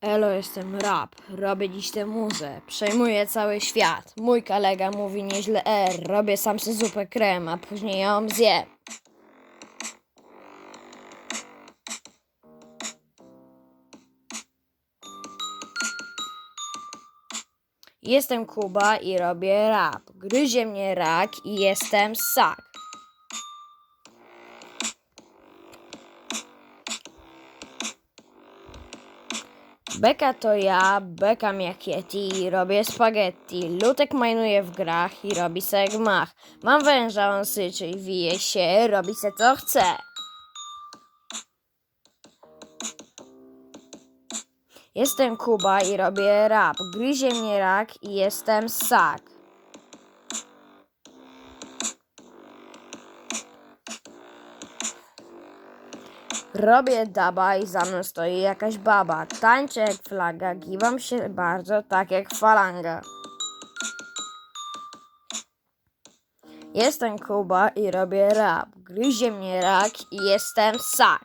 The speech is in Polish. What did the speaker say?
Elo, jestem rap, robię dziś tę muzę, przejmuję cały świat. Mój kolega mówi nieźle R, robię sam sobie zupę krem, a później ją zjem. Jestem Kuba i robię rap. Gryzie mnie rak i jestem sak. Beka to ja, bekam jak Yeti, robię spaghetti. Lutek majnuje w grach i robi se gmach. Mam węża, on syczy i wije się, robi se co chce. Jestem Kuba i robię rap. Gryzie mnie rak i jestem sak. Robię daba i za mną stoi jakaś baba. Tańczę jak flaga, giwam się bardzo tak jak falanga. Jestem Kuba i robię rap. Gryzie mnie rak i jestem sak.